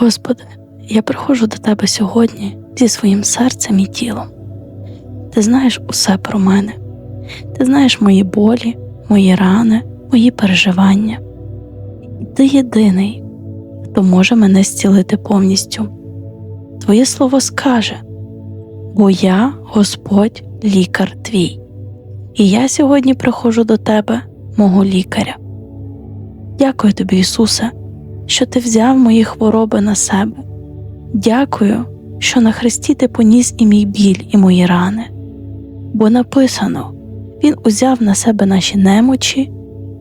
Господи, я приходжу до Тебе сьогодні зі своїм серцем і тілом. Ти знаєш усе про мене, ти знаєш мої болі, мої рани, мої переживання. І ти єдиний, хто може мене зцілити повністю. Твоє слово скаже, бо я, Господь, лікар твій, і я сьогодні приходжу до тебе, мого лікаря. Дякую тобі, Ісусе, що ти взяв мої хвороби на себе. Дякую, що на Христі ти поніс і мій біль, і мої рани. Бо написано Він узяв на себе наші немочі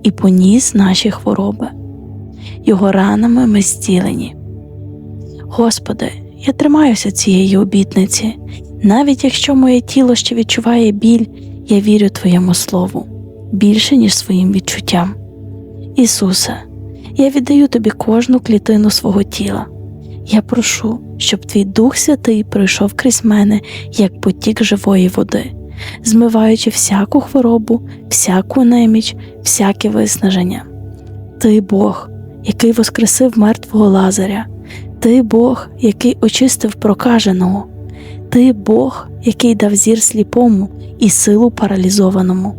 і поніс наші хвороби. Його ранами ми зцілені. Господи, я тримаюся цієї обітниці, навіть якщо моє тіло ще відчуває біль, я вірю Твоєму Слову більше, ніж своїм відчуттям. Ісусе, я віддаю Тобі кожну клітину свого тіла. Я прошу, щоб Твій Дух Святий пройшов крізь мене, як потік живої води, змиваючи всяку хворобу, всяку неміч, всяке виснаження. Ти Бог, який воскресив мертвого Лазаря, Ти Бог, який очистив прокаженого, Ти Бог, який дав зір сліпому і силу паралізованому.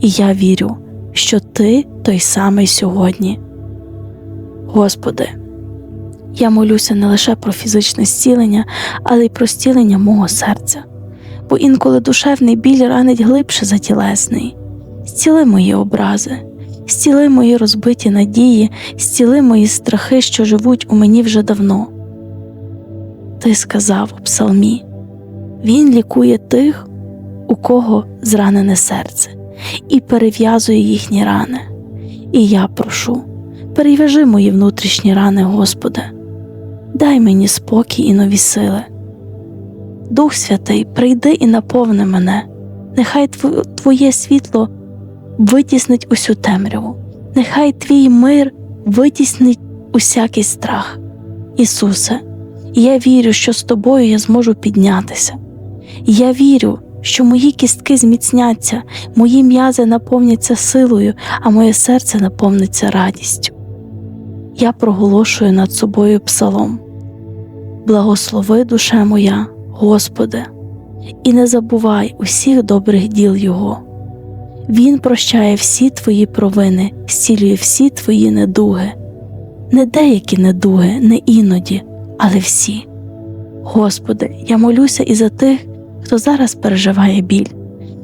І я вірю, що Ти той самий сьогодні. Господи, я молюся не лише про фізичне зцілення, але й про зцілення мого серця, бо інколи душевний біль ранить глибше за тілесний. Зціли мої образи, зціли мої розбиті надії, зціли мої страхи, що живуть у мені вже давно. Ти сказав у псалмі Він лікує тих, у кого зранене серце, і перев'язує їхні рани. І я прошу, перев'яжи мої внутрішні рани, Господи, дай мені спокій і нові сили. Дух Святий, прийди і наповни мене, нехай Твоє світло витіснить усю темряву, нехай Твій мир витіснить усякий страх. Ісусе, я вірю, що з Тобою я зможу піднятися. Я вірю, що мої кістки зміцняться, мої м'язи наповняться силою, а моє серце наповниться радістю. Я проголошую над собою псалом. Благослови душе моя, Господи, і не забувай усіх добрих діл Його. Він прощає всі твої провини, зцілює всі твої недуги, не деякі недуги, не іноді, але всі. Господи, я молюся і за тих, хто зараз переживає біль,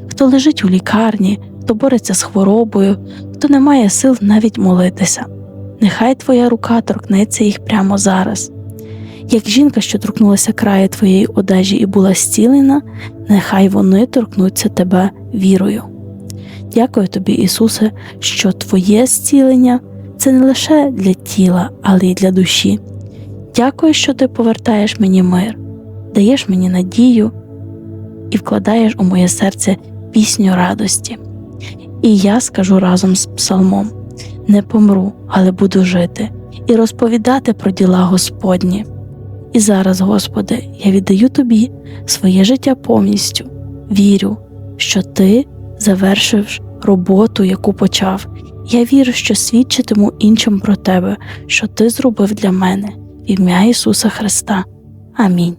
хто лежить у лікарні, хто бореться з хворобою, хто не має сил навіть молитися. Нехай Твоя рука торкнеться їх прямо зараз. Як жінка, що торкнулася краю твоєї одежі і була зцілена, нехай вони торкнуться тебе вірою. Дякую тобі, Ісусе, що Твоє зцілення це не лише для тіла, але й для душі. Дякую, що ти повертаєш мені мир, даєш мені надію і вкладаєш у моє серце пісню радості. І я скажу разом з псалмом: не помру, але буду жити, і розповідати про діла Господні. І зараз, Господи, я віддаю Тобі своє життя повністю, вірю, що Ти завершиш роботу, яку почав. Я вірю, що свідчитиму іншим про Тебе, що Ти зробив для мене, в ім'я Ісуса Христа. Амінь.